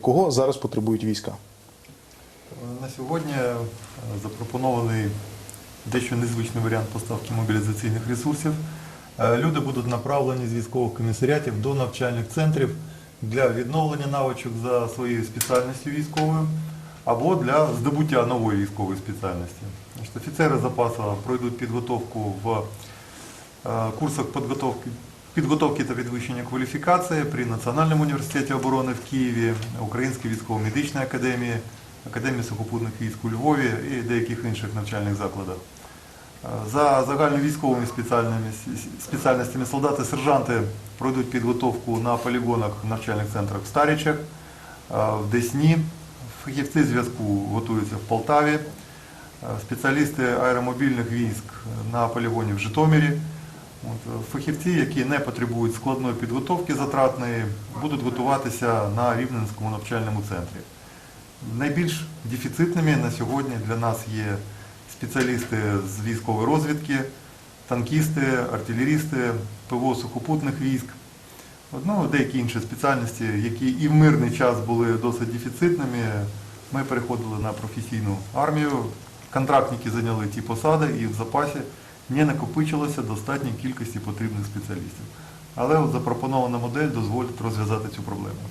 Кого зараз потребують війська? На сьогодні е, запропонований дещо незвичний варіант поставки мобілізаційних ресурсів. Е, Люди будуть направлені з військових комісаріатів до навчальних центрів для відновлення навичок за своєю спеціальністю військовою або для здобуття нової військової спеціальності. Офіцери запасу пройдуть підготовку в е, курсах підготовки, підготовки та підвищення кваліфікації при Національному університеті оборони в Києві, Українській військово-медичній академії, Академії сухопутних військ у Львові і деяких інших навчальних закладах. Е, За загальновійськовими спеціальностями солдати, сержанти пройдуть підготовку на полігонах в навчальних центрах в Старічах, е, в Десні. Фахівці зв'язку готуються в Полтаві. Е, Спеціалісти аеромобільних військ на полігоні в Житомирі. От, е, Фахівці, які не потребують складної підготовки затратної, будуть готуватися на Рівненському навчальному центрі. Найбільш дефіцитними на сьогодні для нас є спеціалісти з військової розвідки, танкісти, артилерісти, ПВО сухопутних військ. Ну, деякі інші спеціальності, які і в мирний час були досить дефіцитними, ми переходили на професійну армію. Контрактники зайняли ті посади і в запасі не накопичилося достатньої кількості потрібних спеціалістів. Але от запропонована модель дозволить розв'язати цю проблему.